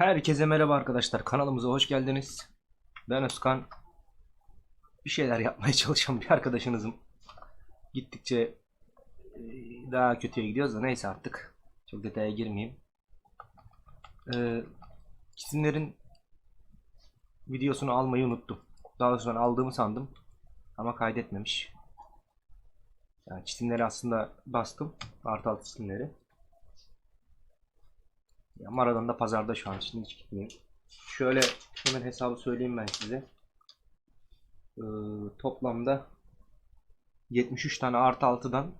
Herkese merhaba arkadaşlar. Kanalımıza hoş geldiniz. Ben Özkan. Bir şeyler yapmaya çalışan bir arkadaşınızım. Gittikçe e, daha kötüye gidiyoruz da neyse artık. Çok detaya girmeyeyim. Ee, çizimlerin videosunu almayı unuttum. Daha sonra aldığımı sandım. Ama kaydetmemiş. Yani çizimleri aslında bastım. Artı altı çizimleri. Ya Maradon'da pazarda şu an şimdi hiç gitmiyor. Şöyle hemen hesabı söyleyeyim ben size. Ee, toplamda 73 tane artı 6'dan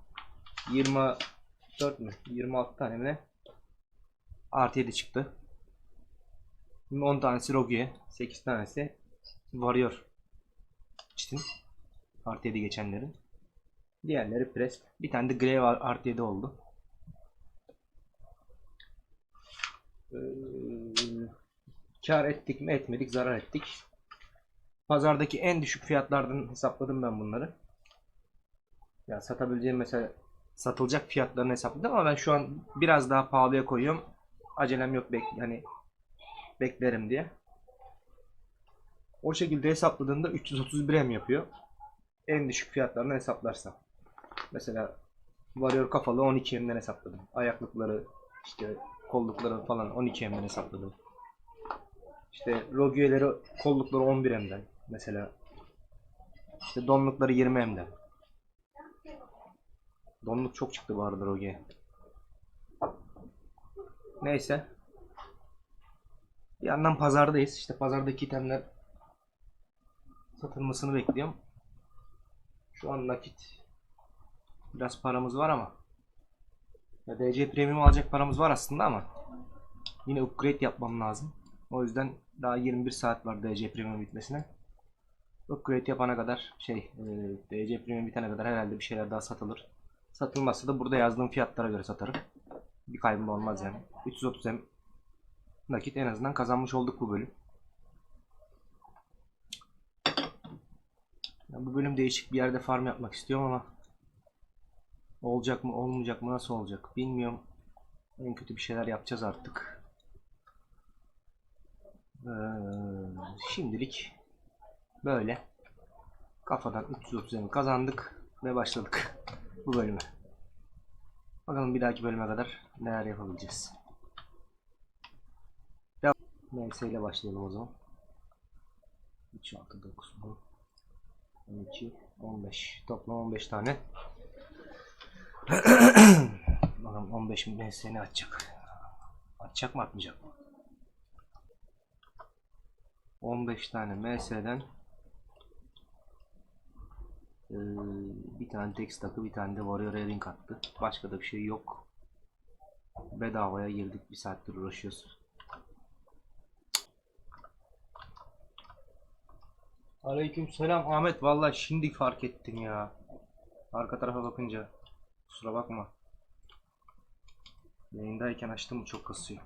24 mü? 26 tane mi? Artı 7 çıktı. Şimdi 10 tanesi Rogue'ye, 8 tanesi Warrior Çitin. Artı 7 geçenlerin. Diğerleri Prest. Bir tane de var artı 7 oldu. Ee, kar ettik mi etmedik zarar ettik. Pazardaki en düşük fiyatlardan hesapladım ben bunları. Ya satabileceğim mesela satılacak fiyatlarını hesapladım ama ben şu an biraz daha pahalıya koyuyorum. Acelem yok bek yani beklerim diye. O şekilde hesapladığında 331 M yapıyor. En düşük fiyatlarını hesaplarsam. Mesela Warrior kafalı 12 M'den hesapladım. Ayaklıkları işte kollukları falan 12 M'den hesapladım. İşte Rogue'leri kollukları 11 M'den mesela. İşte donlukları 20 M'den. Donluk çok çıktı bu arada Rogue'ye. Neyse. Bir yandan pazardayız. İşte pazardaki itemler satılmasını bekliyorum. Şu an nakit biraz paramız var ama ya DC Premium alacak paramız var aslında ama yine upgrade yapmam lazım. O yüzden daha 21 saat var DC Premium bitmesine. Upgrade yapana kadar şey e, DC Premium bitene kadar herhalde bir şeyler daha satılır. Satılmazsa da burada yazdığım fiyatlara göre satarım. Bir kaybım olmaz yani. 330 M nakit en azından kazanmış olduk bu bölüm. Ya bu bölüm değişik bir yerde farm yapmak istiyorum ama olacak mı olmayacak mı nasıl olacak bilmiyorum. En kötü bir şeyler yapacağız artık. Ee, şimdilik böyle kafadan 330 M kazandık ve başladık bu bölüme. Bakalım bir dahaki bölüme kadar neler yapabileceğiz. MS ile başlayalım o zaman. 3, 6, 9, 10, 12, 15. Toplam 15 tane. Bakalım 15 MS'ni açacak. Açacak mı atmayacak mı? 15 tane MS'den ee, bir tane Dex takı bir tane de Warrior Ring attı. Başka da bir şey yok. Bedavaya girdik bir saattir uğraşıyoruz. Aleyküm selam Ahmet vallahi şimdi fark ettim ya. Arka tarafa bakınca. Kusura bakma. Yayındayken açtım mı çok kasıyor.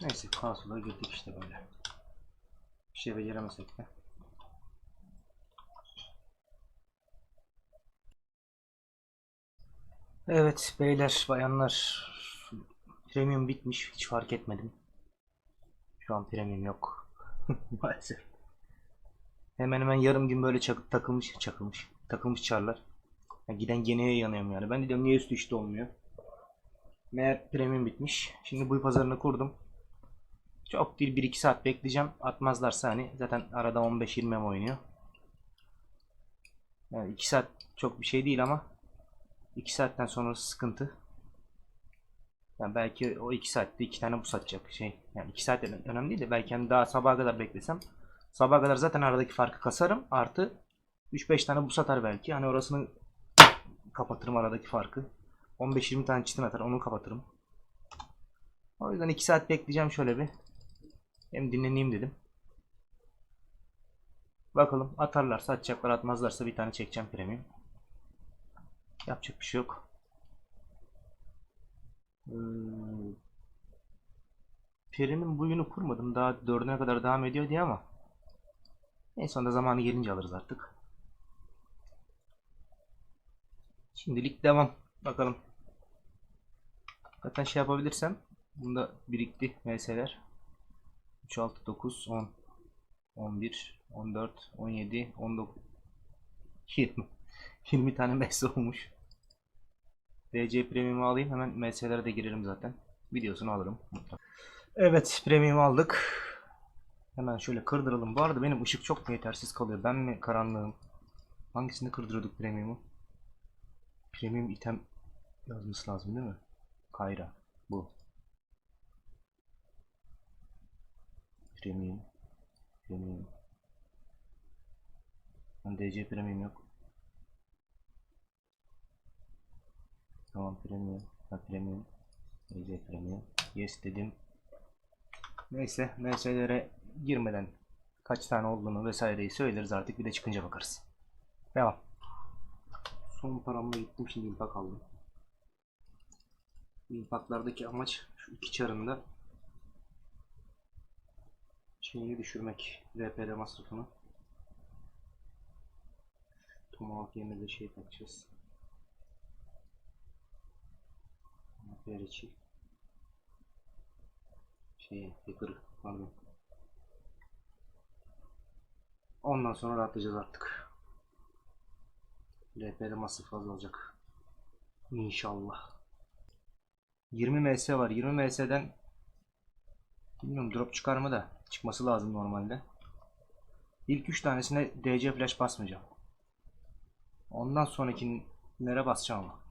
Neyse kasula girdik işte böyle. Bir şey beceremesek de. Evet beyler bayanlar premium bitmiş hiç fark etmedim. Şu an premium yok. Maalesef. Hemen hemen yarım gün böyle çakıp takılmış çakılmış takılmış çarlar. Ya giden geneye yanıyorum yani. Ben diyorum niye üstü işte olmuyor. Meğer premium bitmiş. Şimdi bu pazarını kurdum. Çok değil 1-2 saat bekleyeceğim. Atmazlarsa hani zaten arada 15-20 M oynuyor. Yani 2 saat çok bir şey değil ama 2 saatten sonra sıkıntı. Yani belki o 2 saatte 2 tane bu satacak şey. Yani 2 saat önemli değil de belki hani daha sabaha kadar beklesem sabaha kadar zaten aradaki farkı kasarım. Artı 3-5 tane bu satar belki. Hani orasını kapatırım aradaki farkı. 15-20 tane çitin atar onu kapatırım. O yüzden 2 saat bekleyeceğim şöyle bir. Hem dinleneyim dedim. Bakalım atarlarsa atacaklar atmazlarsa bir tane çekeceğim premium. Yapacak bir şey yok. Hmm. Ferimin buyunu kurmadım. Daha dördüne kadar devam ediyor diye ama. En sonunda zamanı gelince alırız artık. Şimdilik devam. Bakalım. Zaten şey yapabilirsem. Bunda birikti MS'ler. 3, 6, 9, 10, 11, 14, 17, 19, 20. 20 tane MS olmuş. DC Premium'u alayım. Hemen MS'lere de girerim zaten. Videosunu alırım. Evet Premium aldık. Hemen şöyle kırdıralım. Bu arada benim ışık çok mu yetersiz kalıyor? Ben mi karanlığım? Hangisini kırdırıyorduk Premium'u? Premium item yazması lazım değil mi? Kayra. Bu. Premium. Premium. Ben DC Premium yok. Tamam Premium. Ha Premium. DC Premium. Yes dedim. Neyse MS'lere girmeden kaç tane olduğunu vesaireyi söyleriz artık bir de çıkınca bakarız. Devam. Son paramla gittim şimdi impak aldım. İmpaklardaki amaç şu iki çarında şeyini düşürmek. VPD masrafını. Tomahawk yerine de şey takacağız. Hacker içi. Şey, hacker, pardon. Ondan sonra rahatlayacağız artık. RP'de masraf fazla olacak. İnşallah. 20 MS var. 20 MS'den bilmiyorum drop çıkar mı da çıkması lazım normalde. İlk 3 tanesine DC flash basmayacağım. Ondan sonrakilere basacağım ama.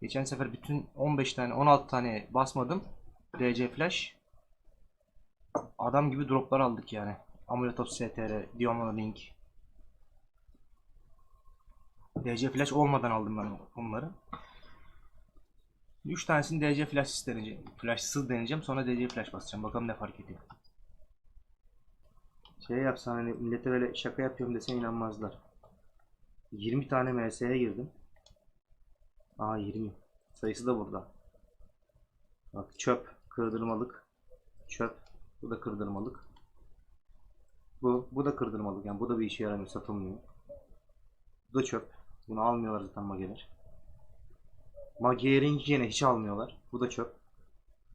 Geçen sefer bütün 15 tane 16 tane basmadım. DC flash. Adam gibi droplar aldık yani. Amulet STR, Diamond Link. DC flash olmadan aldım ben onları. 3 tanesini DC flashsız deneyeceğim. Flashsız deneyeceğim. Sonra DC flash basacağım. Bakalım ne fark ediyor. Şey yapsan hani millete böyle şaka yapıyorum desen inanmazlar. 20 tane MS'ye girdim. Aa 20. Sayısı da burada. Bak çöp, kırdırmalık. Çöp. Bu da kırdırmalık. Bu, bu da kırdırmalık. Yani bu da bir işe yaramıyor, satılmıyor. Bu da çöp. Bunu almıyorlar zaten mageler. Mage Earring yine hiç almıyorlar. Bu da çöp.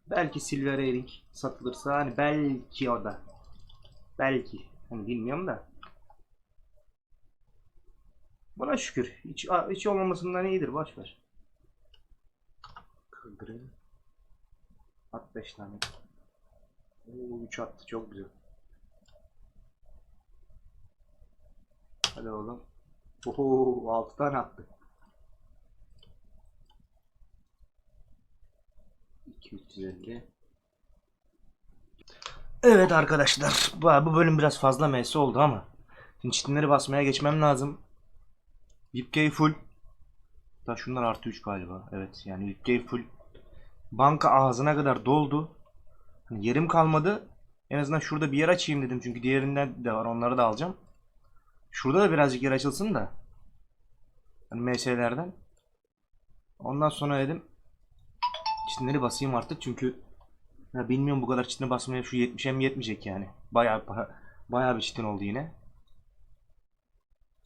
Belki Silver Earring satılırsa hani belki o da. Belki. Hani bilmiyorum da. Buna şükür. Hiç, hiç olmamasından iyidir. Boş ver. Kırdırayım. At 5 tane. Oo 3 attı. Çok güzel. Hadi oğlum. Oho 6 tane attı. 250. Evet arkadaşlar. Bu, bölüm biraz fazla MS oldu ama. Şimdi çitinleri basmaya geçmem lazım. VIPK full. Da şunlar artı 3 galiba. Evet yani VIPK full. Banka ağzına kadar doldu. Hani yerim kalmadı. En azından şurada bir yer açayım dedim. Çünkü diğerinden de var. Onları da alacağım. Şurada da birazcık yer açılsın da. Hani MS'lerden. Ondan sonra dedim. Çitinleri basayım artık çünkü ya bilmiyorum bu kadar çitine basmaya şu 70'e mi yetmeyecek yani. Bayağı bayağı bir çitin oldu yine.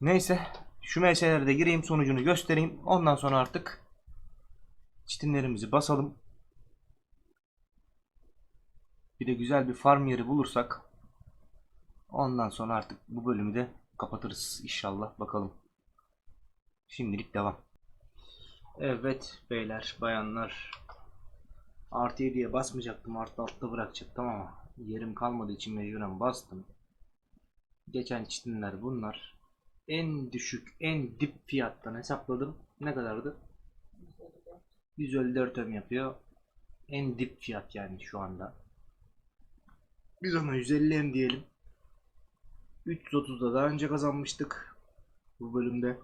Neyse şu meselelere de gireyim sonucunu göstereyim. Ondan sonra artık çitinlerimizi basalım. Bir de güzel bir farm yeri bulursak ondan sonra artık bu bölümü de kapatırız inşallah. Bakalım. Şimdilik devam. Evet beyler bayanlar Artı 7'ye basmayacaktım. Artı altta bırakacaktım ama yerim kalmadığı için mecburen bastım. Geçen çitinler bunlar. En düşük, en dip fiyattan hesapladım. Ne kadardı? 154 öm yapıyor. En dip fiyat yani şu anda. Biz ona 150 em diyelim. 330'da daha önce kazanmıştık. Bu bölümde.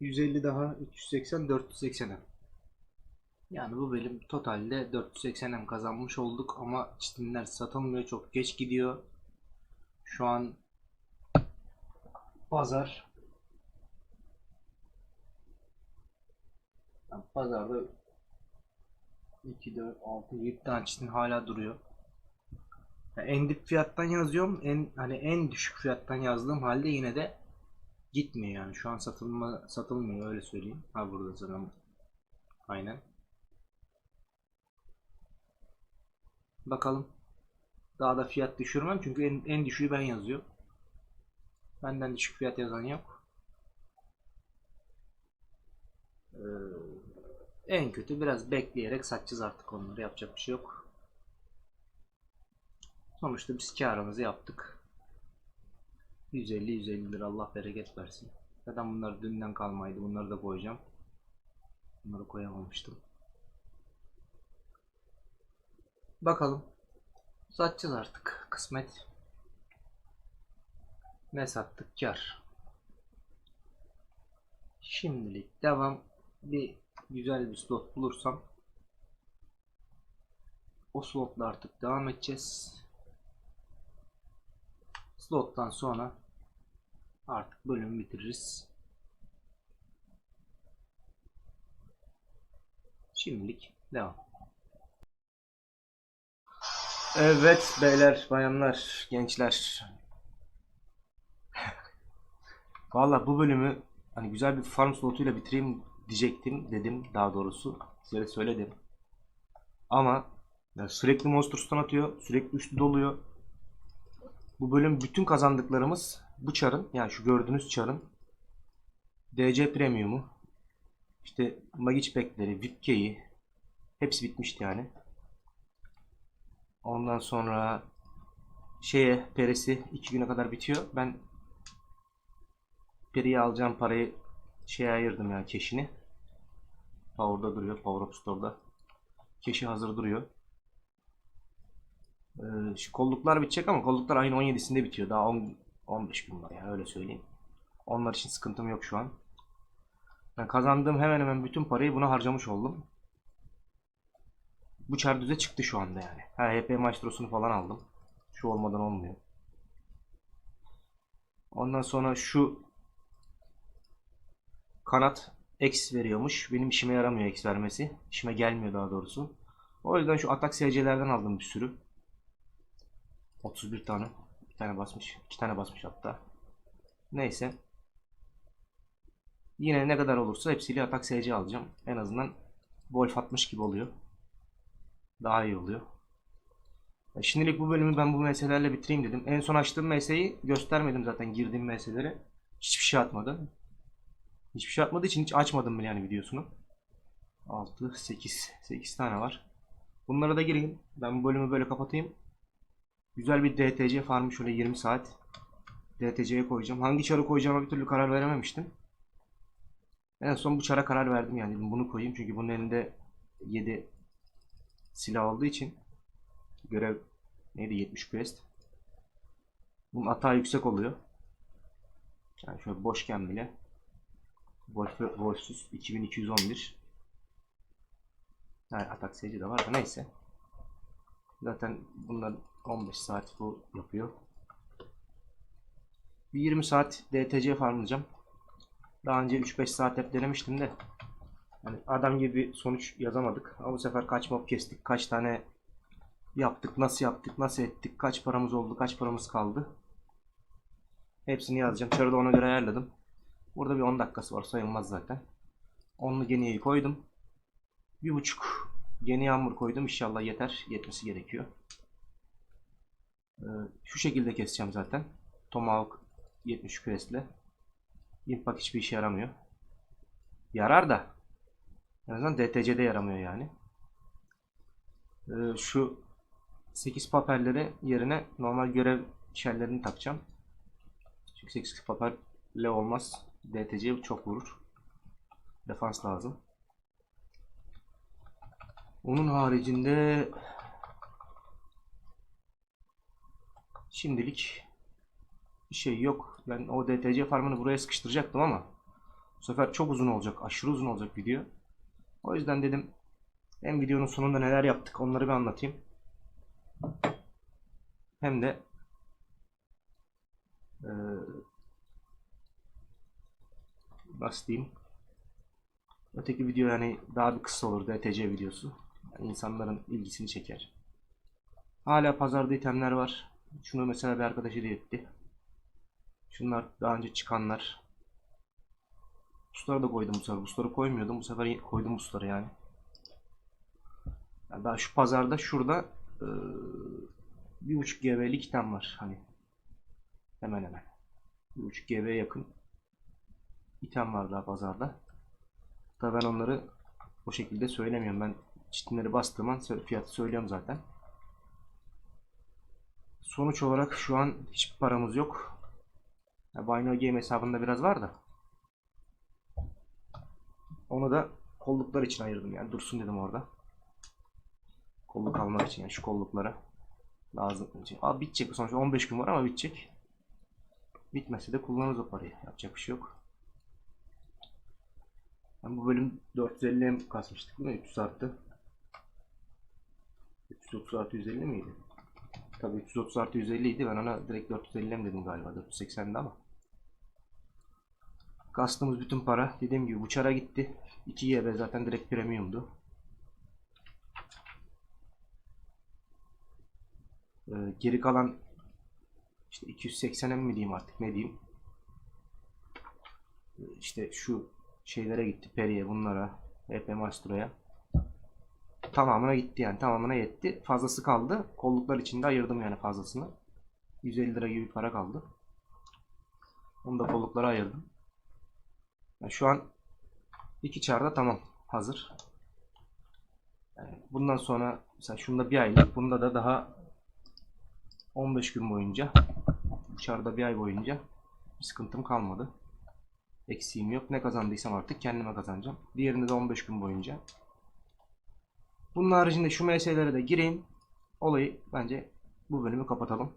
150 daha 380 480 em. Yani bu bölüm totalde 480 em kazanmış olduk ama çitinler satılmıyor çok geç gidiyor. Şu an pazar yani pazarda 2, 4, 6, 7 tane çitin hala duruyor. Ya en dip fiyattan yazıyorum. En hani en düşük fiyattan yazdığım halde yine de gitmiyor yani. Şu an satılma satılmıyor öyle söyleyeyim. Ha burada sanırım. Aynen. Bakalım. Daha da fiyat düşürmem çünkü en, en düşüğü ben yazıyorum. Benden düşük fiyat yazan yok. Ee, en kötü biraz bekleyerek satacağız artık onları. Yapacak bir şey yok. Sonuçta biz karımızı yaptık. 150-150 lira Allah bereket versin. Zaten bunlar dünden kalmaydı. Bunları da koyacağım. Bunları koyamamıştım. Bakalım. Satacağız artık. Kısmet. Ne sattık? Kar. Şimdilik devam. Bir güzel bir slot bulursam o slotla artık devam edeceğiz. Slottan sonra artık bölümü bitiririz. Şimdilik devam. Evet beyler, bayanlar, gençler. Valla bu bölümü hani güzel bir farm slotuyla bitireyim diyecektim dedim daha doğrusu. Size söyledim. Ama ya sürekli monster stun atıyor, sürekli üstü doluyor. Bu bölüm bütün kazandıklarımız bu çarın yani şu gördüğünüz çarın DC Premium'u işte Magic Pack'leri, VIP Key'i hepsi bitmişti yani. Ondan sonra şeye peresi 2 güne kadar bitiyor. Ben periye alacağım parayı şeye ayırdım yani keşini. Power'da duruyor. Power Up Store'da. Keşi hazır duruyor. Ee, şu kolluklar bitecek ama kolluklar ayın 17'sinde bitiyor. Daha 10, 15 gün var ya öyle söyleyeyim. Onlar için sıkıntım yok şu an. Ben kazandığım hemen hemen bütün parayı buna harcamış oldum. Bu çar düze çıktı şu anda yani. Ha HP Maestro'sunu falan aldım. Şu olmadan olmuyor. Ondan sonra şu kanat X veriyormuş. Benim işime yaramıyor X vermesi. İşime gelmiyor daha doğrusu. O yüzden şu atak SC'lerden aldım bir sürü. 31 tane. Bir tane basmış. iki tane basmış hatta. Neyse. Yine ne kadar olursa hepsiyle atak SC alacağım. En azından Wolf atmış gibi oluyor. Daha iyi oluyor. Ya Şimdilik bu bölümü ben bu meselelerle bitireyim dedim. En son açtığım meseleyi göstermedim zaten girdiğim meselelere. Hiçbir şey atmadı. Hiçbir şey atmadığı için hiç açmadım bile yani videosunu. 6, 8. 8 tane var. Bunlara da gireyim. Ben bu bölümü böyle kapatayım. Güzel bir DTC farmı şöyle 20 saat. DTC'ye koyacağım. Hangi çarı koyacağıma bir türlü karar verememiştim. En son bu çara karar verdim yani. Bunu koyayım çünkü bunun elinde 7 silah olduğu için görev neydi 70 quest. Bunun atağı yüksek oluyor. Yani şöyle boşken bile Wolf, Wolfsuz 2211 yani atak sayıcı da var da neyse. Zaten bunlar 15 saat bu yapıyor. Bir 20 saat DTC farmlayacağım. Daha önce 3-5 saat hep denemiştim de. Yani adam gibi sonuç yazamadık. Ama bu sefer kaç mob kestik, kaç tane yaptık, nasıl yaptık, nasıl ettik, kaç paramız oldu, kaç paramız kaldı. Hepsini yazacağım. Çarı da ona göre ayarladım. Burada bir 10 dakikası var sayılmaz zaten. Onlu geniyeyi koydum. Bir buçuk geni yağmur koydum. İnşallah yeter. Yetmesi gerekiyor. Ee, şu şekilde keseceğim zaten. Tomahawk 70 küresle. Impact hiçbir işe yaramıyor. Yarar da. En azından DTC'de yaramıyor yani. Ee, şu 8 papelleri yerine normal görev şellerini takacağım. Çünkü 8 papelle olmaz. DTC çok vurur. Defans lazım. Onun haricinde şimdilik bir şey yok. Ben o DTC farmını buraya sıkıştıracaktım ama bu sefer çok uzun olacak. Aşırı uzun olacak video. O yüzden dedim hem videonun sonunda neler yaptık onları bir anlatayım. Hem de eee diyeyim? Öteki video yani daha bir kısa olur DTC videosu. insanların ilgisini çeker. Hala pazarda itemler var. Şunu mesela bir arkadaş hediye etti. Şunlar daha önce çıkanlar. Busları da koydum bu sefer. Busları koymuyordum. Bu sefer koydum busları yani. Yani daha şu pazarda şurada bir buçuk GB'lik item var. Hani hemen hemen. Bir buçuk GB yakın item var daha pazarda. Tabi ben onları o şekilde söylemiyorum. Ben çitinleri bastığım an fiyatı söylüyorum zaten. Sonuç olarak şu an hiçbir paramız yok. Ya, Buy No Game hesabında biraz var da. Onu da kolluklar için ayırdım yani dursun dedim orada. Kolluk almak için yani şu kolluklara lazım. Aa, bitecek sonuçta 15 gün var ama bitecek. Bitmese de kullanırız o parayı. Yapacak bir şey yok. Ben bu bölüm 450'ye mi kasmıştık değil mi? 300 arttı. 330 artı 150 miydi? Tabii 330 artı 150 idi. Ben ona direkt 450 mi dedim galiba. 480'di ama. Kastığımız bütün para dediğim gibi uçara gitti. 2 GB zaten direkt premiumdu. Ee, geri kalan işte 280'e mi diyeyim artık ne diyeyim. Ee, işte şu şeylere gitti. Peri'ye bunlara. EP Mastro'ya. Tamamına gitti yani. Tamamına yetti. Fazlası kaldı. Kolluklar içinde ayırdım yani fazlasını. 150 lira gibi para kaldı. Onu da kolluklara ayırdım. Yani şu an iki çarda tamam. Hazır. Yani bundan sonra mesela şunda bir aylık. Bunda da daha 15 gün boyunca bu çarda bir ay boyunca bir sıkıntım kalmadı. Eksiğim yok. Ne kazandıysam artık kendime kazanacağım. Diğerinde de 15 gün boyunca. Bunun haricinde şu meselelere de gireyim. Olayı bence bu bölümü kapatalım.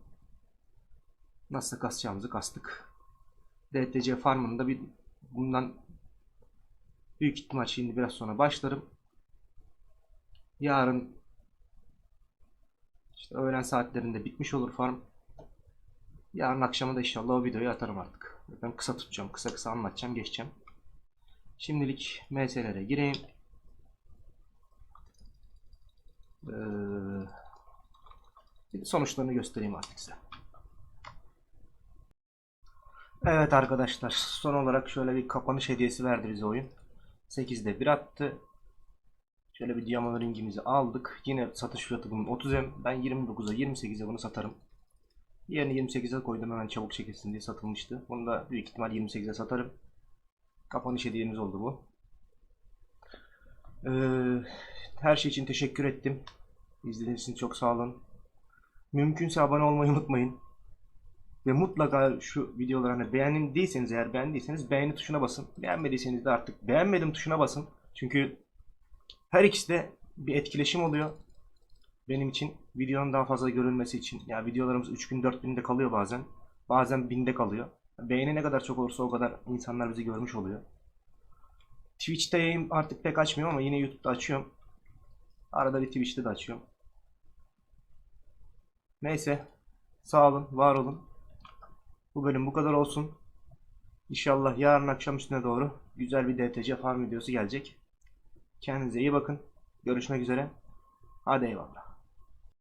Nasıl kasacağımızı kastık. DTC farmında bir bundan büyük ihtimal şimdi biraz sonra başlarım. Yarın işte öğlen saatlerinde bitmiş olur farm. Yarın akşama da inşallah o videoyu atarım artık. Ben kısa tutacağım. Kısa kısa anlatacağım. Geçeceğim. Şimdilik meselelere gireyim. Ee, sonuçlarını göstereyim artık size. Evet arkadaşlar. Son olarak şöyle bir kapanış hediyesi verdi bize oyun. 8'de 1 attı. Şöyle bir diamond ringimizi aldık. Yine satış fiyatı bunun 30M. Ben 29'a 28'e bunu satarım. Diğerini 28'e koydum hemen çabuk çekilsin diye satılmıştı. Bunu da büyük ihtimal 28'e satarım. Kapanış hediyemiz oldu bu. Ee, her şey için teşekkür ettim. İzlediğiniz için çok sağ olun. Mümkünse abone olmayı unutmayın. Ve mutlaka şu videoları hani beğendiyseniz eğer beğendiyseniz beğeni tuşuna basın. Beğenmediyseniz de artık beğenmedim tuşuna basın. Çünkü her ikisi de bir etkileşim oluyor. Benim için videonun daha fazla görülmesi için. Ya videolarımız 3000 4000'de kalıyor bazen. Bazen 1000'de kalıyor. Beğeni ne kadar çok olursa o kadar insanlar bizi görmüş oluyor. Twitch'te yayın artık pek açmıyorum ama yine YouTube'da açıyorum. Arada bir Twitch'te de açıyorum. Neyse. Sağ olun, var olun. Bu bölüm bu kadar olsun. İnşallah yarın akşam üstüne doğru güzel bir DTC farm videosu gelecek. Kendinize iyi bakın. Görüşmek üzere. Hadi eyvallah.